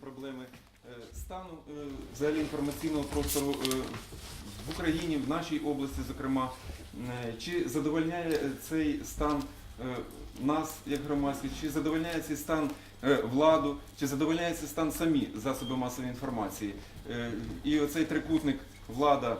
проблеми е, стану е, взагалі інформаційного простору е, в Україні, в нашій області, зокрема. Чи задовольняє цей стан нас як громадськість, чи задовольняє цей стан владу, чи задовольняє цей стан самі засоби масової інформації? І оцей трикутник влада.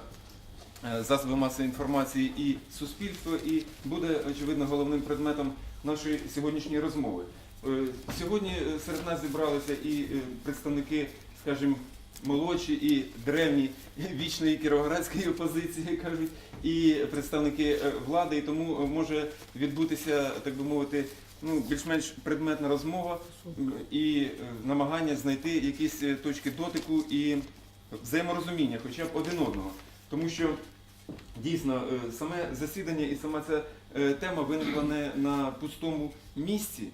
Засоби масової інформації і суспільство, і буде очевидно головним предметом нашої сьогоднішньої розмови. Е, Сьогодні е, серед нас зібралися і е, представники, скажімо, молодші і древні вічної кіровоградської опозиції, кажуть, і представники влади, і тому може відбутися, так би мовити, ну, більш-менш предметна розмова і намагання знайти якісь точки дотику і взаєморозуміння, хоча б один одного. Тому що дійсно саме засідання і сама ця тема виникла не на пустому місці,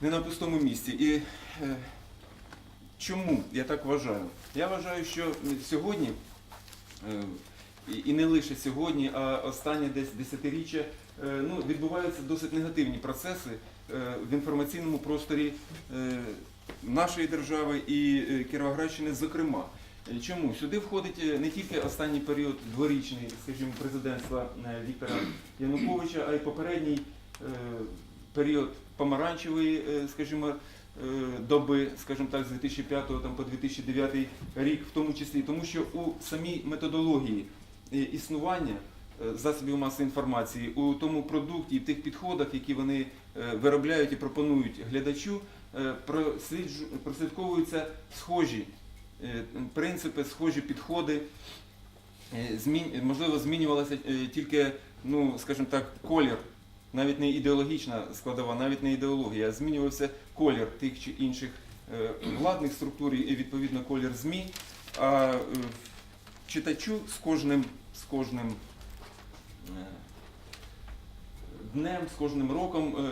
не на пустому місці. І е, чому я так вважаю? Я вважаю, що сьогодні, е, і- не лише сьогодні, а останнє десь десятиріччя, е, ну, відбуваються досить негативні процеси е, в інформаційному просторі е, нашої держави і е, Кіровоградщини, зокрема. Чому? Сюди входить е, не тільки останній період дворічний, скажімо, президентства е, Віктора Януковича, а й попередній період помаранчевої, е, скажімо, е, доби, скажімо так, з 2005 там, по 2009 рік, в тому числі, тому що у самій методології е, існування засобів масової інформації, у тому продукті в тих підходах, які вони виробляють і пропонують глядачу, прослідковуються схожі принципи, схожі підходи. Можливо, змінювалося тільки, ну, скажімо так, колір, навіть не ідеологічна складова, навіть не ідеологія, а змінювався колір тих чи інших е, владних структур і відповідно колір ЗМІ. А е, читачу з кожним, з кожним е, днем, з кожним роком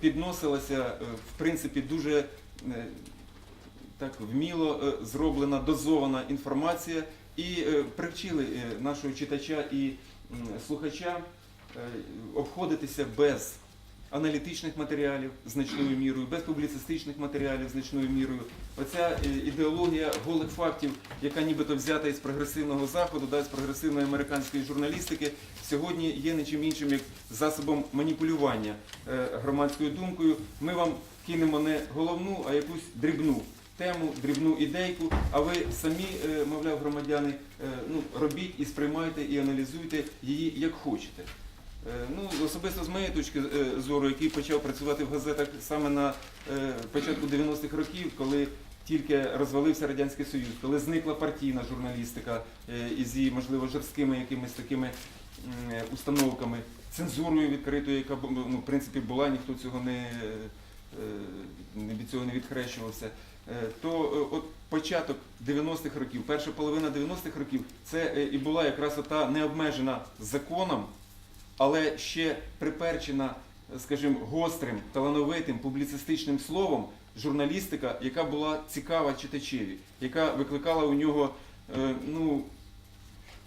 підносилася в принципі дуже так вміло зроблена дозована інформація і привчили нашого читача і слухача обходитися без аналітичних матеріалів значною мірою, без публіцистичних матеріалів значною мірою. Оця е, ідеологія голих фактів, яка нібито взята із прогресивного заходу, да, з прогресивної американської журналістики, сьогодні є не чим іншим як засобом маніпулювання е, громадською думкою. Ми вам кинемо не головну, а якусь дрібну тему, дрібну ідейку, а ви самі, е, мовляв, громадяни, е, ну, робіть і сприймайте і аналізуйте її як хочете. Е, Ну, особисто з моєї точки е, зору, який почав працювати в газетах саме на е, початку 90-х років, коли тільки розвалився Радянський Союз, коли зникла партійна журналістика із її, можливо, жорсткими якимись такими установками, цензурою відкритою, яка ну, в принципі була, ніхто цього не, від цього не відхрещувався. То от початок 90-х років, перша половина 90-х років, це і була якраз та необмежена законом, але ще приперчена, скажімо, гострим, талановитим, публіцистичним словом журналістика, яка була цікава читачеві, яка викликала у нього, е, ну,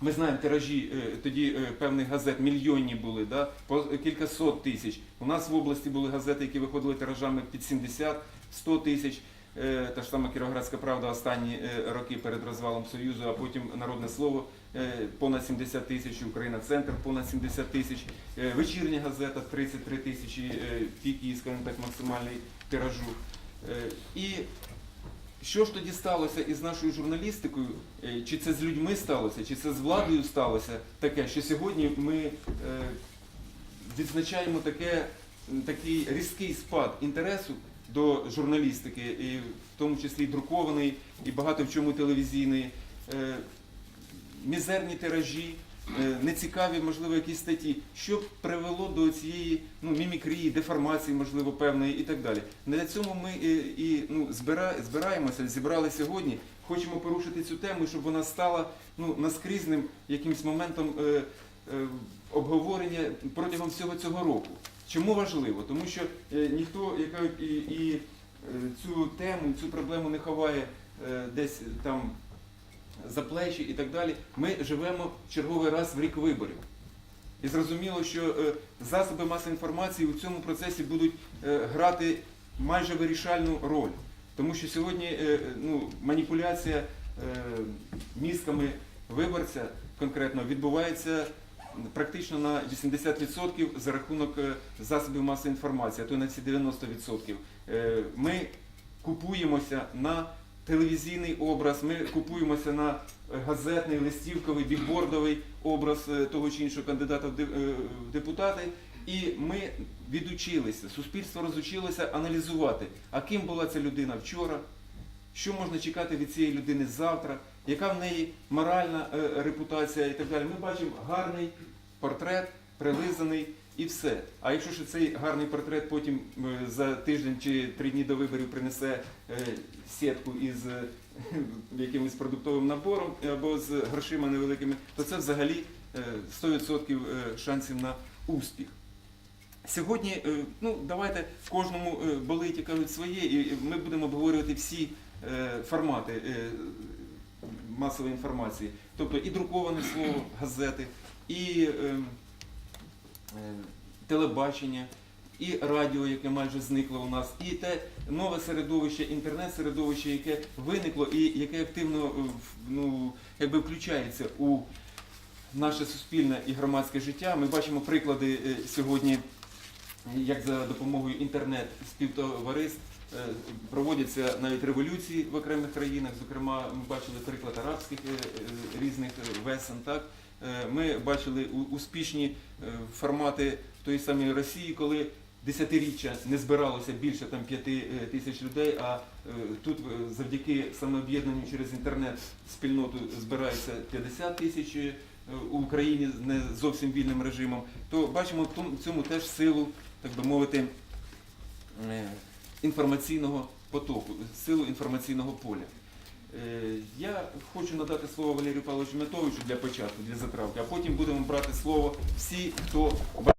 ми знаємо, тиражі е, тоді е, певних газет мільйонні були, да, по кілька сот тисяч. У нас в області були газети, які виходили тиражами під 70-100 тисяч. Е, Та ж сама Кіровоградська правда останні е, роки перед розвалом Союзу, а потім Народне слово е, понад 70 тисяч, Україна Центр понад 70 тисяч, вечірня газета 33 тисячі, пік її, скажімо так, максимальний тиражу. І що ж тоді сталося із нашою журналістикою? Чи це з людьми сталося, чи це з владою сталося таке, що сьогодні ми відзначаємо таке, такий різкий спад інтересу до журналістики, і в тому числі і друкованої, і багато в чому телевізійної, е, мізерні тиражі, е, нецікаві, можливо, якісь статті, що привело до цієї ну, мімікрії, деформації, можливо, певної і так далі. Для цього ми і, і ну, збира, збираємося, зібрали сьогодні, хочемо порушити цю тему, щоб вона стала ну, наскрізним якимось моментом е, е, обговорення протягом всього цього року. Чому важливо? Тому що е, ніхто і, і е, цю тему, цю проблему не ховає е, десь там за плечі і так далі. Ми живемо черговий раз в рік виборів. І зрозуміло, що засоби масової інформації у цьому процесі будуть грати майже вирішальну роль. Тому що сьогодні ну, маніпуляція мізками виборця конкретно відбувається практично на 80% за рахунок е, засобів масової інформації, а то й на всі 90%. Е, Ми купуємося на телевізійний образ, ми купуємося на е, газетний, листівковий, бікбордовий образ того чи іншого кандидата в депутати. І ми відучилися, суспільство розучилося аналізувати, а ким була ця людина вчора, що можна чекати від цієї людини завтра, яка в неї моральна е, репутація і так далі. Ми бачимо гарний портрет, прилизаний і все. А якщо ж цей гарний портрет потім е, за тиждень чи три дні до виборів принесе е, сітку із якимось продуктовим набором або з грошима невеликими, то це взагалі е, 100% е, шансів на успіх. Сьогодні, ну давайте кожному е, болить, кажуть, своє, і ми будемо обговорювати всі формати масової інформації, тобто і друковане слово, газети, і е, е, телебачення, і радіо, яке майже зникло у нас, і те нове середовище, інтернет-середовище, яке виникло і яке активно е, ну, якби включається у наше суспільне і громадське життя. Ми бачимо приклади е, сьогодні, як за допомогою інтернет-співтовариств проводяться навіть революції в окремих країнах. Зокрема, ми бачили приклад арабських е, е, різних е, весен. Так? Е, Ми бачили успішні е, формати тої самої Росії, коли десятиріччя не збиралося більше там п'яти е, тисяч людей, а е, тут е, завдяки самооб'єднанню через інтернет спільноту збирається 50 тисяч е, у Україні не зовсім вільним режимом, то бачимо в цьому теж силу, так би мовити, е, інформаційного потоку, силу інформаційного поля. Е, Я хочу надати слово Валерію Павловичу Метовичу для початку, для затравки, а потім будемо брати слово всі, хто